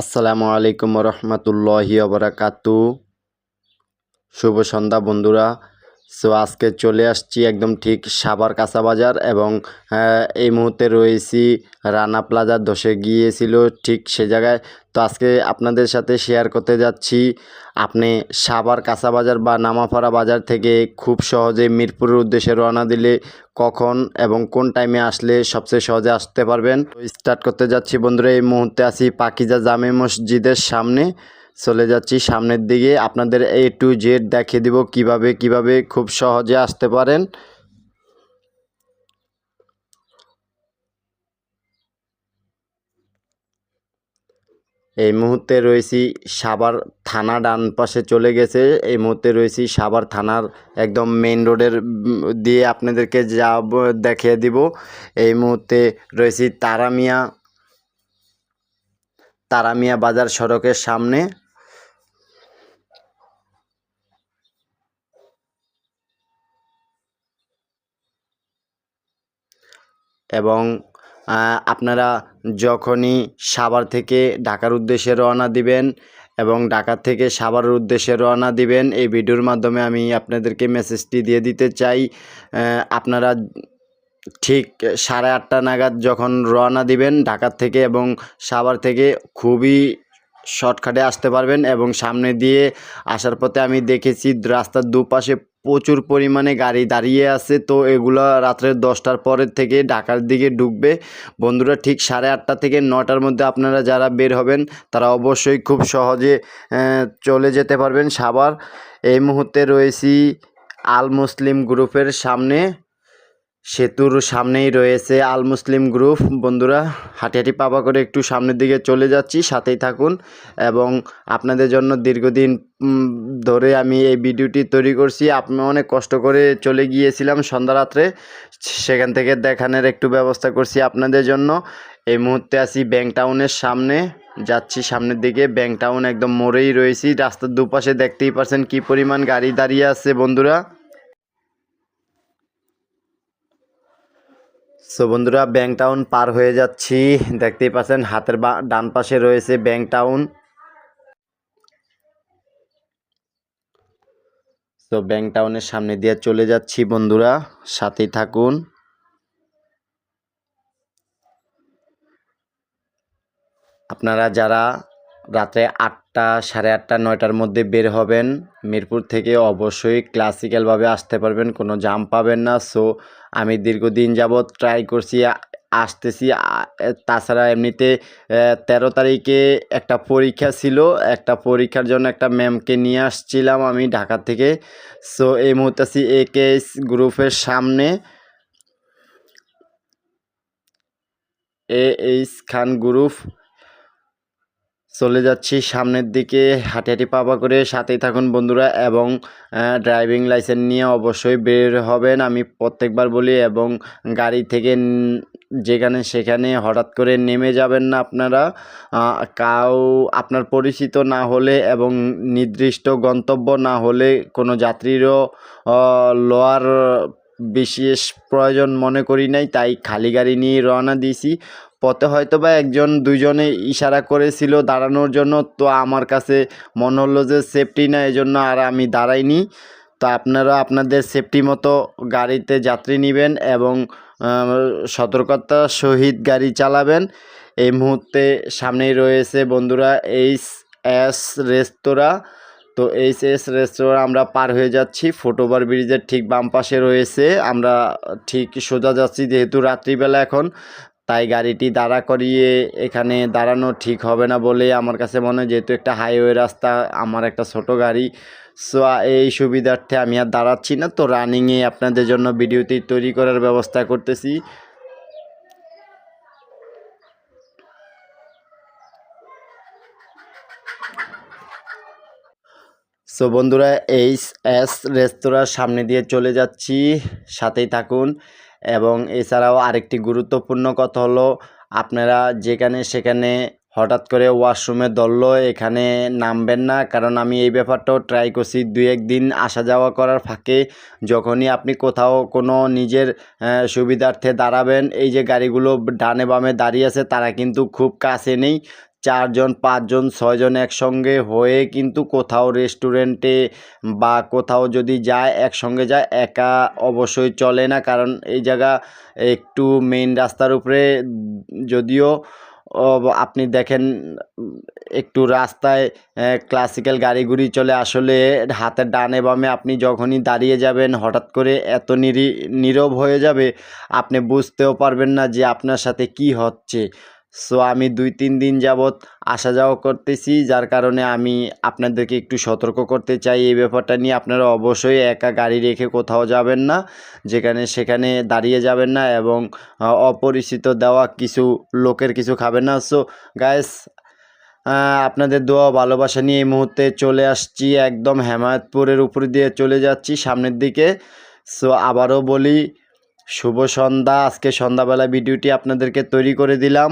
আসসালামু আলাইকুম রহমতুল্লাহি ওবরাকাতু শুভ সন্ধ্যা বন্ধুরা। সো আজকে চলে আসছি একদম ঠিক সাবার কাঁচা বাজার এবং এই মুহূর্তে রয়েছি রানা প্লাজা ধসে গিয়েছিল ঠিক সে জায়গায়। তো আজকে আপনাদের সাথে শেয়ার করতে যাচ্ছি, আপনি সাবার কাঁচা বাজার বা নামাফাড়া বাজার থেকে খুব সহজে মিরপুরের উদ্দেশ্যে রওনা দিলে কখন এবং কোন টাইমে আসলে সবচেয়ে সহজে আসতে পারবেন? স্টার্ট করতে যাচ্ছি বন্ধুরা, এই মুহূর্তে আছি পাকিজা জামে মসজিদের সামনে। চলে যাচ্ছি সামনের দিকে। আপনাদের এ টু জেড দেখিয়ে দিব কীভাবে কীভাবে খুব সহজে আসতে পারেন। এই মুহূর্তে রয়েছি সাভার থানা ডান পাশে চলে গেছে। এই মুহূর্তে রয়েছি সাভার থানার একদম মেন রোডের দিয়ে আপনাদেরকে যাব, দেখিয়ে দিব। এই মুহূর্তে রয়েছি তারামিয়া তারামিয়া বাজার সড়কের সামনে। এবং আপনারা যখনই সাভার থেকে ঢাকার উদ্দেশ্যে রওনা দিবেন এবং ঢাকা থেকে সাভারের উদ্দেশ্যে রওনা দিবেন, এই ভিডিওর মাধ্যমে আমি আপনাদেরকে মেসেজটি দিয়ে দিতে চাই। আপনারা ঠিক সাড়ে আটটা নাগাদ যখন রওনা দিবেন ঢাকার থেকে এবং সাভার থেকে, খুবই শর্টকাটে আসতে পারবেন এবং সামনে দিয়ে আসার পথে আমি দেখেছি রাস্তার দুপাশে প্রচুর পরিমাণে গাড়ি দাঁড়িয়ে আছে, তো এগুলো রাত্রে দশটার পরের থেকে ঢাকার দিকে ঢুকবে। বন্ধুরা, ঠিক সাড়ে আটটা থেকে নটার মধ্যে আপনারা যারা বের হবেন, তারা অবশ্যই খুব সহজে চলে যেতে পারবেন সাবার এই মুহূর্তে রয়েছি আল মুসলিম গ্রুপের সামনে। সেতুর সামনেই রয়েছে আল মুসলিম গ্রুপ। বন্ধুরা হাঁটি পাবা করে একটু সামনের দিকে চলে যাচ্ছি, সাথেই থাকুন। এবং আপনাদের জন্য দীর্ঘদিন ধরে আমি এই ভিডিওটি তৈরি করছি। আপনি অনেক কষ্ট করে চলে গিয়েছিলাম সন্ধ্যা রাত্রে সেখান থেকে দেখানোর একটু ব্যবস্থা করছি আপনাদের জন্য। এই মুহূর্তে আছি ব্যাংক টাউনের সামনে। যাচ্ছি সামনের দিকে। ব্যাংক টাউন একদম মোড়েই রয়েছি। রাস্তার দুপাশে দেখতেই পারছেন কি পরিমাণ গাড়ি দাঁড়িয়ে আছে, বন্ধুরা। সো বন্ধুরা ব্যাংক টাউন পার হয়ে যাচ্ছি। দেখতেই পাচ্ছেন, হাতের ডান পাশে রয়েছে ব্যাংক টাউন তো ব্যাংক টাউনের সামনে দিয়ে চলে যাচ্ছি, বন্ধুরা। সাথেই থাকুন। আপনারা যারা রাত্রে আটটা, সাড়ে আটটা, নয়টার মধ্যে বের হবেন। মিরপুর থেকে অবশ্যই ক্লাসিক্যালভাবে আসতে পারবেন, কোনো জাম পাবেন না। সো আমি দীর্ঘদিন যাবৎ ট্রাই করছি, আসতেছি। তাছাড়া এমনিতে তেরো তারিখে একটা পরীক্ষা ছিল। একটা পরীক্ষার জন্য একটা ম্যামকে নিয়ে আসছিলাম আমি ঢাকা থেকে। সো এই মুহূর্তে আছি একেএস গ্রুপের সামনে। এ এইচ খান গ্রুপ চলে যাচ্ছি সামনের দিকে হাঁটি হাঁটি পাপা করে সাথেই থাকুন বন্ধুরা এবং ড্রাইভিং লাইসেন্স নিয়ে অবশ্যই বের হবেন, আমি প্রত্যেকবার বলি এবং গাড়ি থেকে যেখানে সেখানে হঠাৎ করে নেমে যাবেন না আপনারা কাউ, আপনার পরিচিত না হলে এবং নির্দিষ্ট গন্তব্য না হলে কোনো যাত্রীরও লোয়ার বিশেষ প্রয়োজন মনে করি নাই, তাই খালি গাড়ি নিয়ে রওনা দিয়েছি। পথে হয়তো বা একজন, দুইজনে ইশারা করেছিল দাঁড়ানোর জন্য। তো আমার কাছে মনে হলো যে সেফটি না এই জন্য আর আমি দাঁড়াইনি। তো আপনারা আপনাদের সেফটি মতো গাড়িতে যাত্রী নেবেন এবং সতর্কতা সহিত গাড়ি চালাবেন। এই মুহূর্তে সামনেই রয়েছে বন্ধুরা এইচ এস রেস্তোরাঁ। তো এইচ এস রেস্তোরাঁ আমরা পার হয়ে যাচ্ছি। ফুটওভার ব্রিজের ঠিক বাম পাশে রয়েছে। আমরা ঠিক সোজা যাচ্ছি যেহেতু রাত্রিবেলা এখন। তাই গাড়িটি দাঁড়া করিয়ে এখানে দাঁড়ানো ঠিক হবে না বলে আমার কাছে মনে হয়, যেহেতু একটা হাইওয়ে রাস্তা, আমার একটা ছোট গাড়ি। সো এই সুবিধার্থে আমি আর দাঁড়াচ্ছি না। তো রানিংয়ে আপনাদের জন্য ভিডিওটি তৈরি করার ব্যবস্থা করতেছি। সো বন্ধুরা, এইচ এস রেস্তোরাঁর সামনে দিয়ে চলে যাচ্ছি। সাথেই থাকুন। এবং এছাড়াও আরেকটি গুরুত্বপূর্ণ কথা হলো, আপনারা যেখানে সেখানে হঠাৎ করে ওয়াশরুমে দলল এখানে নামবেন না। কারণ আমি এই ব্যাপারটাও ট্রাই করছি, দুই একদিন আসা যাওয়া করার ফাঁকে। যখনই আপনি কোথাও কোনো নিজের সুবিধার্থে দাঁড়াবেন, এই যে গাড়িগুলো ডানে বামে দাঁড়িয়ে আছে, তারা কিন্তু খুব কাছে নেই। চারজন, পাঁচজন, ছয়জন একসঙ্গে হয়ে কিন্তু কোথাও রেস্টুরেন্টে বা কোথাও যদি যায়, একসঙ্গে যায়, একা অবশ্যই চলে না। কারণ এই জায়গা একটু মেইন রাস্তার উপরে। যদিও আপনি দেখেন, একটু রাস্তায় ক্লাসিক্যাল গাড়িগুড়ি চলে আসলে হাতের ডানে বামে আপনি যখনই দাঁড়িয়ে যাবেন, হঠাৎ করে এত নিরি, নীরব হয়ে যাবে, আপনি বুঝতেও পারবেন না যে আপনার সাথে কি হচ্ছে। সো আমি দুই, তিন দিন যাবৎ আসা যাওয়া করতেছি, যার কারণে আমি আপনাদেরকে একটু সতর্ক করতে চাই এই ব্যাপারটা নিয়ে। আপনারা অবশ্যই একা গাড়ি রেখে কোথাও যাবেন না, যেখানে, সেখানে দাঁড়িয়ে যাবেন না এবং অপরিচিত দেওয়া কিছু লোকের কিছু খাবেন না। সো গায়েস আপনাদের দোয়া ভালোবাসা নিয়ে এই মুহূর্তে চলে আসছি, একদম হেমায়তপুরের উপর দিয়ে চলে যাচ্ছি সামনের দিকে। সো আবারও বলি, শুভ সন্ধ্যা। আজকে সন্ধ্যাবেলা ভিডিওটি আপনাদেরকে তৈরি করে দিলাম।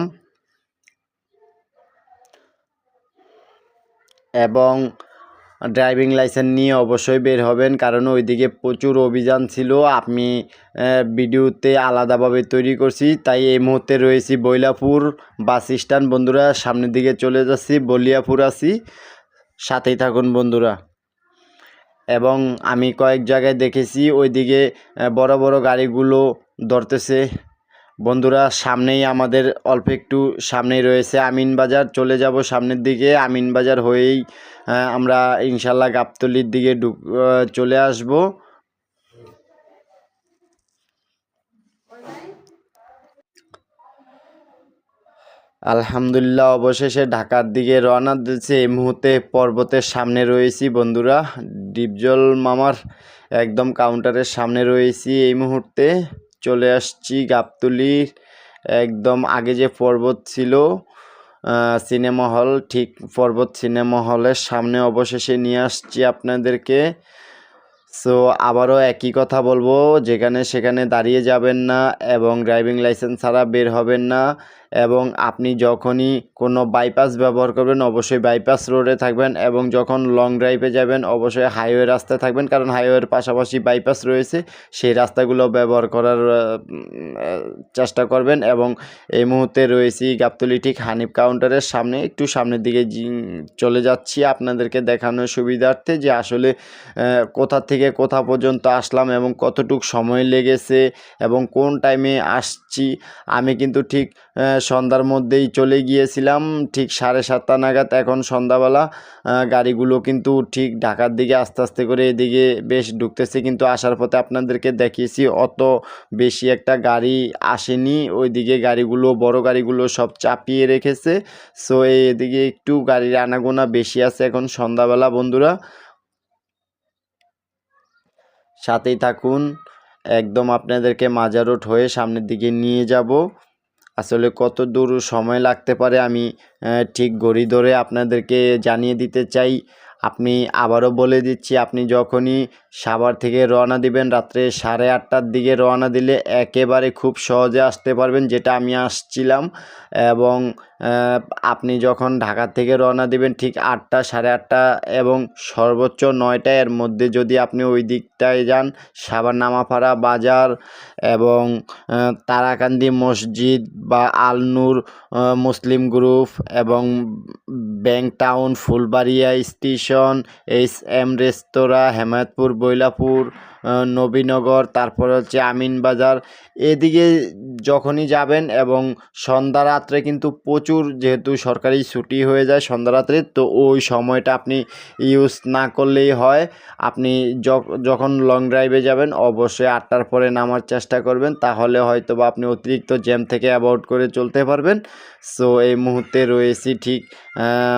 এবং ড্রাইভিং লাইসেন্স নিয়ে অবশ্যই বের হবেন, কারণ ওইদিকে প্রচুর অভিযান ছিল। আমি ভিডিওতে আলাদাভাবে তৈরি করছি। তাই এই মুহূর্তে রয়েছি বৈলাপুর বাস স্ট্যান্ড। বন্ধুরা, সামনের দিকে চলে যাচ্ছি, বলিয়াপুর আছি। সাথেই থাকুন বন্ধুরা। এবং আমি কয়েক জায়গায় দেখেছি, ওইদিকে বড় বড় গাড়িগুলো ধরতেছে। বন্ধুরা, সামনেই আমাদের অল্প একটু সামনেই রয়েছে আমিন বাজার। চলে যাব সামনের দিকে। আমিন বাজার হয়েই আমরা ইনশাল্লাহ গাবতলির দিকে চলে আসব। আলহামদুলিল্লাহ, অবশেষে ঢাকার দিকে রওনা দিয়েছে। এই মুহূর্তে পর্বতের সামনে রয়েছি বন্ধুরা। ডিপজল মামার একদম কাউন্টারের সামনে রয়েছি এই মুহূর্তে। চলে আসছি গাবতলির একদম আগে যে পর্বত ছিল সিনেমা হল, ঠিক পর্বত সিনেমা হলের সামনে অবশেষে নিয়ে আসছি আপনাদেরকে। সো আবারও একই কথা বলব, যেখানে সেখানে দাঁড়িয়ে যাবেন না এবং ড্রাইভিং লাইসেন্স ছাড়া বের হবেন না এবং আপনি যখনই কোনো বাইপাস ব্যবহার করবেন, অবশ্যই বাইপাস রোডে থাকবেন এবং যখন লং ড্রাইভে যাবেন, অবশ্যই হাইওয়ে রাস্তায় থাকবেন। কারণ হাইওয়ের পাশাপাশি বাইপাস রয়েছে, সেই রাস্তাগুলো ব্যবহার করার চেষ্টা করবেন এবং এই মুহূর্তে রয়েছি গাবতলি ঠিক হানিফ কাউন্টারের সামনে। একটু সামনের দিকে চলে যাচ্ছি আপনাদেরকে দেখানোর সুবিধার্থে যে আসলে কোথা থেকে কোথা পর্যন্ত আসলাম এবং কতটুক সময় লেগেছে এবং কোন টাইমে আসছি, আমি কিন্তু ঠিক সন্ধ্যার মধ্যেই চলে গিয়েছিলাম। ঠিক সাড়ে সাতটা নাগাদ এখন সন্ধ্যাবেলা গাড়িগুলো কিন্তু ঠিক ঢাকার দিকে আস্তে আস্তে করে এদিকে বেশ ঢুকতেছে। কিন্তু আসার পথে আপনাদেরকে দেখিয়েছি, অত বেশি একটা গাড়ি আসেনি। ওইদিকে গাড়িগুলো, বড় গাড়িগুলো সব চাপিয়ে রেখেছে। সো এদিকে একটু গাড়ির আনাগোনা বেশি আছে এখন সন্ধ্যাবেলা, বন্ধুরা। সাথেই থাকুন। একদম আপনাদেরকে মাজার রোড হয়ে সামনের দিকে নিয়ে যাব। আসলে কত দূর সময় লাগতে পারে আমি ঠিক ঘড়ি ধরে আপনাদেরকে জানিয়ে দিতে চাই। আপনি আবারও বলে দিচ্ছি, আপনি যখনই সাভার থেকে রওনা দিবেন, রাত্রে সাড়ে আটটার দিকে রওনা দিলে একেবারে খুব সহজে আসতে পারবেন, যেটা আমি আসছিলাম। এবং আপনি যখন ঢাকা থেকে রওনা দিবেন ঠিক আটটা, সাড়ে আটটা এবং সর্বোচ্চ নয়টা এর মধ্যে যদি আপনি ওই দিকটায় যান সাভার নামাপাড়া বাজার এবং তারাকান্দি মসজিদ বা আলনুর মুসলিম গ্রুপ এবং bank town, Phulbaria station, H M রেস্তোরাঁ, হেমায়তপুর, বৈলাপুর নবীনগর, তারপর হচ্ছে আমিনবাজার। এদিকে যখনই যাবেন এবং সন্ধ্যা রাত্রে কিন্তু প্রচুর যেহেতু সরকারি ছুটি হয়ে যায় সন্ধ্যা রাত্রে, তো ওই সময়টা আপনি ইউজ না করলেই হয়। আপনি যখ- যখন লং ড্রাইভে যাবেন, অবশ্যই আটটার পরে নামার চেষ্টা করবেন, তাহলে হয়তো বা আপনি অতিরিক্ত জ্যাম থেকে অ্যাভয়েড করে চলতে পারবেন। সো এই মুহূর্তে রয়েছি ঠিক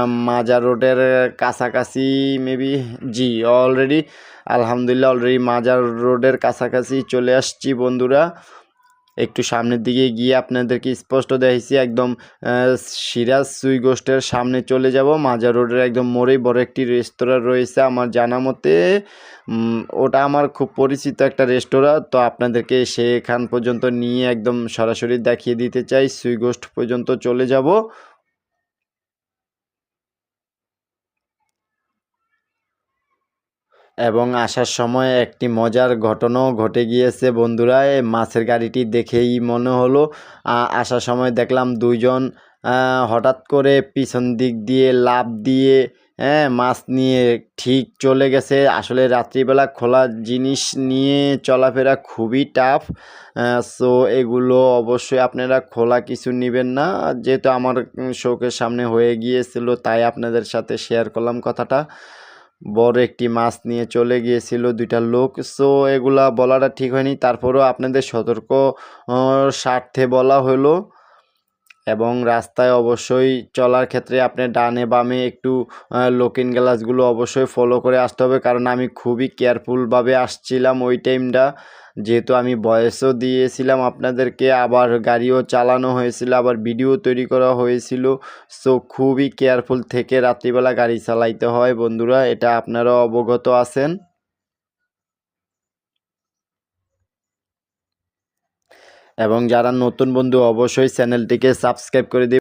মাজার রোডের কাছাকাছি মেবি জি অলরেডি আলহামদুলিল্লাহ অলরেডি মাজার রোডের কাছাকাছি চলে আসছি, বন্ধুরা। একটু সামনের দিকে গিয়ে আপনাদেরকে স্পষ্ট দেখেছি একদম সিরাজ সুই গোষ্ঠের সামনে চলে যাব। মাজার রোডের একদম মোড়েই বড় একটি রেস্তোরাঁ রয়েছে আমার জানা মতে। ওটা আমার খুব পরিচিত একটা রেস্তোরাঁ, তো আপনাদেরকে সেখান পর্যন্ত নিয়ে একদম সরাসরি দেখিয়ে দিতে চাই। সুই গোষ্ঠ পর্যন্ত চলে যাব। এবং আসার সময় একটি মজার ঘটনাও ঘটে গিয়েছে, বন্ধুরা। মাছের গাড়িটি দেখেই মনে হলো আসার সময় দেখলাম দুইজন হঠাৎ করে পিছন দিক দিয়ে লাফ দিয়ে হ্যাঁ মাছ নিয়ে ঠিক চলে গেছে। আসলে রাত্রিবেলা খোলা জিনিস নিয়ে চলাফেরা খুবই টাফ সো এগুলো অবশ্যই আপনারা খোলা কিছু নেবেন না। যেহেতু আমার চোখের সামনে হয়ে গিয়েছিল, তাই আপনাদের সাথে শেয়ার করলাম কথাটা। বড় একটি মাছ নিয়ে চলে গিয়েছিল দুইটা লোক। সো এগুলা বলাটা ঠিক হয়নি। তারপরেও আপনাদের সতর্ক স্বার্থে বলা হলো। এবং রাস্তায় অবশ্যই চলার ক্ষেত্রে আপনি ডানে বামে একটু লোকিন গ্লাসগুলো অবশ্যই ফলো করে আসতে হবে। কারণ আমি খুবই কেয়ারফুলভাবে আসছিলাম ওই টাইমটা যেহেতু আমি বয়সও দিয়েছিলাম আপনাদেরকে, আবার গাড়িও চালানো হয়েছিল, আবার ভিডিও তৈরি করা হয়েছিল। সো খুবই কেয়ারফুল থেকে রাত্রিবেলা গাড়ি চালাইতে হয় বন্ধুরা, এটা আপনারা অবগত আছেন। এবং যারা নতুন বন্ধু, অবশ্যই চ্যানেলটিকে সাবস্ক্রাইব করে